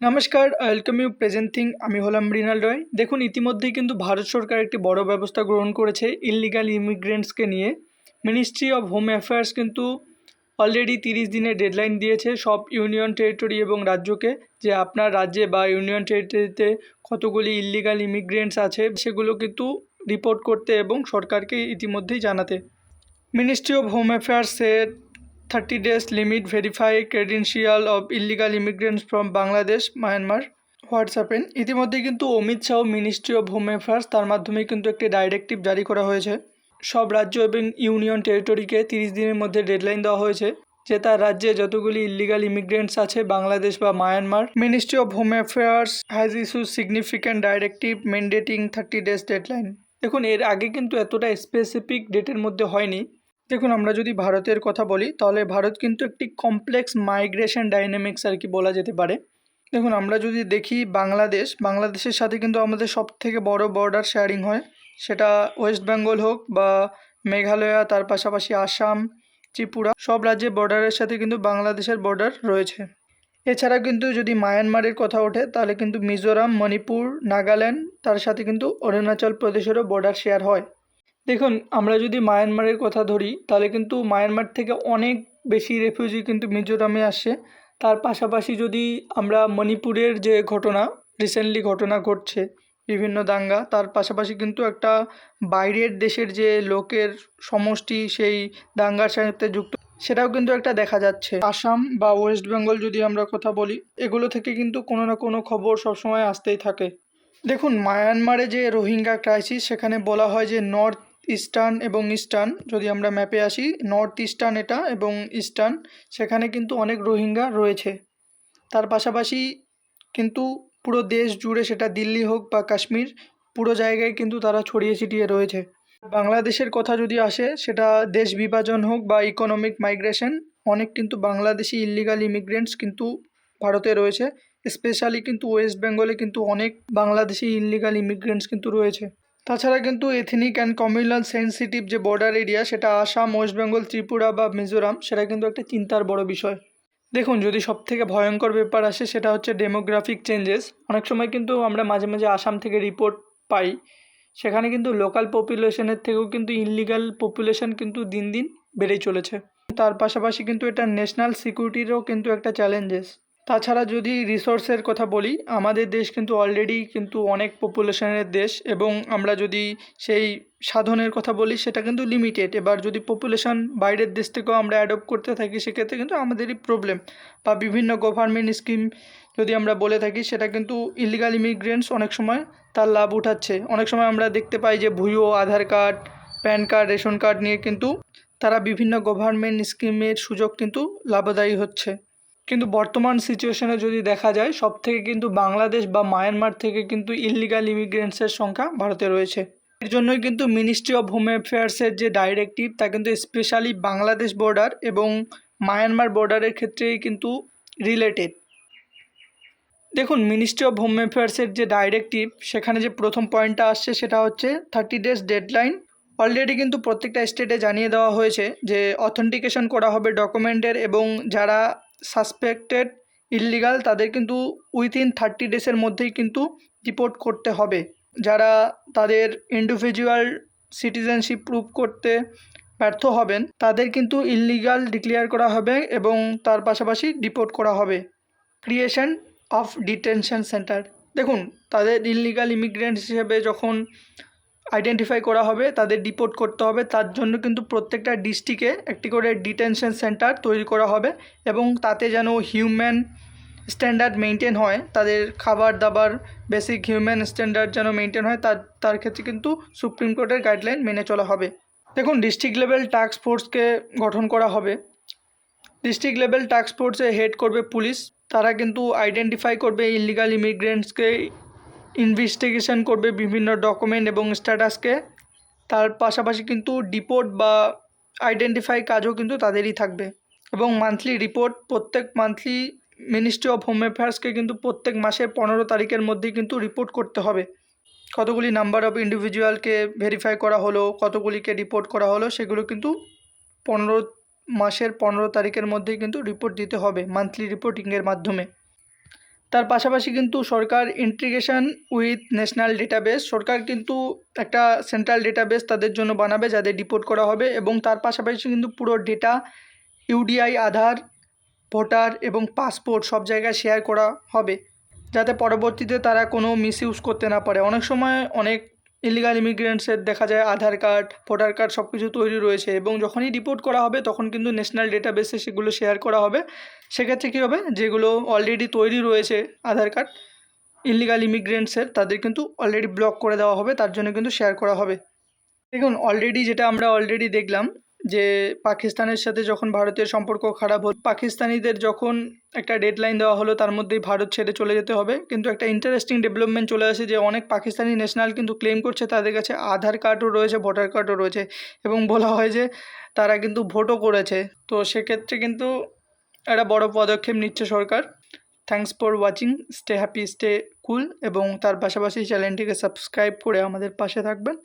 নমস্কার welcome you presenting আমি হলাম মৃণাল রয়। দেখুন, ইতিমধ্যেই কিন্তু ভারত সরকার একটি বড় ব্যবস্থা গ্রহণ করেছে ইললিগাল ইমিগ্রেন্টসকে নিয়ে। মিনিস্ট্রি অফ হোম অ্যাফেয়ার্স কিন্তু অলরেডি তিরিশ দিনের ডেডলাইন দিয়েছে সব ইউনিয়ন টেরিটরি এবং রাজ্যকে, যে আপনার রাজ্যে বা ইউনিয়ন টেরিটরিতে কতগুলি ইললিগাল ইমিগ্রেন্টস আছে, সেগুলো কিন্তু রিপোর্ট করতে এবং সরকারকে ইতিমধ্যেই জানাতে। Ministry of home অ্যাফেয়ার্সের thirty days limit verify credential of illegal immigrants from Bangladesh Myanmar হোয়াটসঅ্যাপেন ইতিমধ্যে কিন্তু Amit Shah ministry of home affairs তার মাধ্যমে কিন্তু একটি ডাইরেক্টিভ জারি করা হয়েছে। সব রাজ্য এবং ইউনিয়ন টেরিটরিকে তিরিশ দিনের মধ্যে ডেডলাইন দেওয়া হয়েছে, যে তার রাজ্যে যতগুলি ইলিগাল ইমিগ্রেন্টস আছে বাংলাদেশ বা Myanmar ministry of home affairs has issue significant directive mandating thirty days deadline দেখুন, এর আগে কিন্তু এতটা স্পেসিফিক ডেটের মধ্যে হয়নি। দেখুন, আমরা যদি ভারতের কথা বলি, তাহলে ভারত কিন্তু একটি কমপ্লেক্স মাইগ্রেশন ডাইনামিক্স আর কি বলা যেতে পারে। দেখুন, আমরা যদি দেখি বাংলাদেশ, বাংলাদেশের সাথে কিন্তু আমাদের সব থেকে বড় বর্ডার শেয়ারিং হয়। সেটা ওয়েস্ট বেঙ্গল হোক বা মেঘালয়া, তার পাশাপাশি আসাম, ত্রিপুরা, সব রাজ্যের বর্ডারের সাথে কিন্তু বাংলাদেশের বর্ডার রয়েছে। এছাড়া কিন্তু যদি মায়ানমারের কথা ওঠে, তাহলে কিন্তু মিজোরাম, মণিপুর, নাগাল্যান্ড, তার সাথে কিন্তু অরুণাচল প্রদেশেরও বর্ডার শেয়ার হয়। দেখুন, আমরা যদি মায়ানমারের কথা ধরি, তাহলে কিন্তু মায়ানমার থেকে অনেক বেশি রেফিউজি কিন্তু মিজোরামে আসে। তার পাশাপাশি যদি আমরা মণিপুরের যে ঘটনা রিসেন্টলি ঘটনা ঘটছে, বিভিন্ন দাঙ্গা, তার পাশাপাশি কিন্তু একটা বাইরের দেশের যে লোকের সমষ্টি, সেই দাঙ্গার সাথে যুক্ত, সেটাও কিন্তু একটা দেখা যাচ্ছে। আসাম বা ওয়েস্ট বেঙ্গল যদি আমরা কথা বলি, এগুলো থেকে কিন্তু কোনো না কোনো খবর সবসময় আসতেই থাকে। দেখুন, মায়ানমারে যে রোহিঙ্গা ক্রাইসিস সেখানে বলা হয় যে নর্থ ইস্টার্ন এবং ইস্টার্ন, যদি আমরা ম্যাপে আসি, নর্থ ইস্টার্ন এটা এবং ইস্টার্ন, সেখানে কিন্তু অনেক রোহিঙ্গা রয়েছে। তার পাশাপাশি কিন্তু পুরো দেশ জুড়ে সেটা দিল্লি হোক বা কাশ্মীর, পুরো জায়গায় কিন্তু তারা ছড়িয়ে ছিটিয়ে রয়েছে। বাংলাদেশের কথা যদি আসে, সেটা দেশ বিভাজন হোক বা ইকোনমিক মাইগ্রেশন অনেক কিন্তু বাংলাদেশি ইলিগাল ইমিগ্রেন্টস কিন্তু ভারতে রয়েছে। স্পেশালি কিন্তু ওয়েস্ট বেঙ্গলে কিন্তু অনেক বাংলাদেশি ইলিগাল ইমিগ্রেন্টস কিন্তু রয়েছে। তাছাড়া কিন্তু এথনিক অ্যান্ড কমিউনাল সেন্সিটিভ যে বর্ডার এরিয়া সেটা আসাম ওয়েস্ট বেঙ্গল ত্রিপুরা বা মিজোরাম, সেটা কিন্তু একটা চিন্তার বড় বিষয়। দেখুন, যদি সব থেকে ভয়ঙ্কর ব্যাপার আসে, সেটা হচ্ছে ডেমোগ্রাফিক চেঞ্জেস অনেক সময় কিন্তু আমরা মাঝে মাঝে আসাম থেকে রিপোর্ট পাই। সেখানে কিন্তু লোকাল পপুলেশনের থেকেও কিন্তু ইনলিগাল পপুলেশন কিন্তু দিন দিন বেড়েই চলেছে। তার পাশাপাশি কিন্তু এটা ন্যাশনাল সিকিউরিটিরও কিন্তু একটা চ্যালেঞ্জেস তাছাড়া যদি রিসোর্সের কথা বলি, আমাদের দেশ কিন্তু অলরেডি কিন্তু অনেক পপুলেশনের দেশ এবং আমরা যদি সেই সাধনের কথা বলি, সেটা কিন্তু লিমিটেড এবার যদি পপুলেশন বাইরের দেশ থেকেও আমরা অ্যাডপ্ট করতে থাকি, সেক্ষেত্রে কিন্তু আমাদেরই প্রবলেম বা বিভিন্ন গভর্নমেন্ট স্কিম যদি আমরা বলে থাকি, সেটা কিন্তু ইলিগাল ইমিগ্রেন্টস অনেক সময় তার লাভ উঠাচ্ছে। অনেক সময় আমরা দেখতে পাই যে ভুয়ো, Aadhaar card, PAN card, ration card নিয়ে কিন্তু তারা বিভিন্ন গভর্নমেন্ট স্কিমের সুযোগ কিন্তু লাভদায়ী হচ্ছে। কিন্তু বর্তমান সিচুয়েশনে যদি দেখা যায় সব থেকে কিন্তু বাংলাদেশ বা মায়ানমার থেকে কিন্তু ইললিগাল ইমিগ্রেন্টসের সংখ্যা ভারতে রয়েছে। এর জন্যই কিন্তু মিনিস্ট্রি অফ হোম অ্যাফেয়ার্সের যে ডাইরেক্টিভ তা কিন্তু স্পেশালি বাংলাদেশ বর্ডার এবং মায়ানমার বর্ডারের ক্ষেত্রেই কিন্তু রিলেটেড দেখুন মিনিস্ট্রি অফ হোম অ্যাফেয়ার্সের যে ডাইরেক্টিভ সেখানে যে প্রথম পয়েন্টটা আসছে, সেটা হচ্ছে থার্টি ডেজ ডেডলাইন অলরেডি কিন্তু প্রত্যেকটা স্টেটে জানিয়ে দেওয়া হয়েছে যে অথেন্টিকেশন করা হবে ডকুমেন্টের এবং যারা সাসপেক্টেড ইললিগাল তাদের কিন্তু উইথিন থার্টি ডেসের মধ্যেই কিন্তু রিপোর্ট করতে হবে। যারা তাদের ইন্ডিভিজুয়াল সিটিজেনশিপ প্রুভ করতে ব্যর্থ হবেন, তাদের কিন্তু ইললিগাল ডিক্লেয়ার করা হবে এবং তার পাশাপাশি ডিপোর্ট করা হবে। ক্রিয়েশন অফ ডিটেনশন সেন্টার দেখুন, তাদের ইললিগাল ইমিগ্রেন্ট হিসেবে যখন আইডেন্টিফাই করা হবে, তাদের ডিপোর্ট করতে হবে। তার জন্য কিন্তু প্রত্যেকটা ডিস্ট্রিক্টে একটি করে ডিটেনশন সেন্টার তৈরি করা হবে এবং তাতে যেন হিউম্যান স্ট্যান্ডার্ড মেনটেন হয়, তাদের খাবার দাবার বেসিক হিউম্যান স্ট্যান্ডার্ড যেন মেনটেন হয়, তার তার ক্ষেত্রে কিন্তু সুপ্রিম কোর্টের গাইডলাইন মেনে চলা হবে। দেখুন ডিস্ট্রিক্ট লেভেল টাস্ক ফোর্সকে গঠন করা হবে। ডিস্ট্রিক্ট লেভেল টাস্ক ফোর্সে হেড করবে পুলিশ। তারা কিন্তু আইডেন্টিফাই করবে ইলিগাল ইমিগ্রেন্টসকে ইনভেস্টিগেশন করবে বিভিন্ন ডকুমেন্ট এবং স্ট্যাটাসকে। তার পাশাপাশি কিন্তু ডিপোর্ট বা আইডেন্টিফাই কাজও কিন্তু তাদেরই থাকবে এবং মান্থলি রিপোর্ট প্রত্যেক মান্থলি মিনিস্ট্রি অফ হোম অ্যাফেয়ার্সকে কিন্তু প্রত্যেক মাসের পনেরো তারিখের মধ্যেই কিন্তু রিপোর্ট করতে হবে। কতগুলি নাম্বার অফ ইন্ডিভিজুয়ালকে ভেরিফাই করা হলো, কতগুলিকে রিপোর্ট করা হলো, সেগুলো কিন্তু পনেরো মাসের পনেরো তারিখের মধ্যেই কিন্তু রিপোর্ট দিতে হবে, মান্থলি রিপোর্টিংয়ের মাধ্যমে। তার পাশাপাশি কিন্তু সরকার ইন্টিগ্রেশন উইথ ন্যাশনাল ডেটাবেস সরকার কিন্তু একটা সেন্ট্রাল ডেটাবেস তাদের জন্য বানাবে যাদের ডিপোর্ট করা হবে এবং তার পাশাপাশি কিন্তু পুরো ডেটা ইউডিআই আধার, ভোটার এবং পাসপোর্ট সব জায়গায় শেয়ার করা হবে। যাতে পরবর্তীতে তারা কোনো মিস ইউজ করতে না পারে। অনেক সময় অনেক ইলিগাল ইমিগ্রেন্টসের দেখা যায় আধার কার্ড, ভোটার কার্ড সব কিছু তৈরি রয়েছে এবং যখনই রিপোর্ট করা হবে তখন কিন্তু ন্যাশনাল ডেটা বেসে সেগুলো শেয়ার করা হবে। সেক্ষেত্রে কী হবে? যেগুলো অলরেডি তৈরি রয়েছে আধার কার্ড ইলিগাল ইমিগ্রেন্টসের তাদের কিন্তু অলরেডি ব্লক করে দেওয়া হবে, তার জন্য কিন্তু শেয়ার করা হবে। দেখুন অলরেডি যেটা আমরা অলরেডি দেখলাম যে পাকিস্তানের সাথে যখন ভারতের সম্পর্ক খারাপ হল, পাকিস্তানিদের যখন একটা ডেডলাইন দেওয়া হলো, তার মধ্যেই ভারত ছেড়ে চলে যেতে হবে। কিন্তু একটা ইন্টারেস্টিং ডেভেলপমেন্ট চলে আসে যে, অনেক পাকিস্তানি ন্যাশনাল কিন্তু ক্লেম করছে তাদের কাছে আধার কার্ডও রয়েছে ভোটার কার্ডও রয়েছে এবং বলা হয় যে, তারা কিন্তু ভোটও করেছে। তো সেক্ষেত্রে কিন্তু একটা বড় পদক্ষেপ নিচ্ছে সরকার। Thanks for watching stay happy stay cool এবং তার পাশাপাশি চ্যানেলটিকে সাবস্ক্রাইব করে আমাদের পাশে থাকবেন।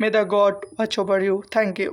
May the God watch over you thank you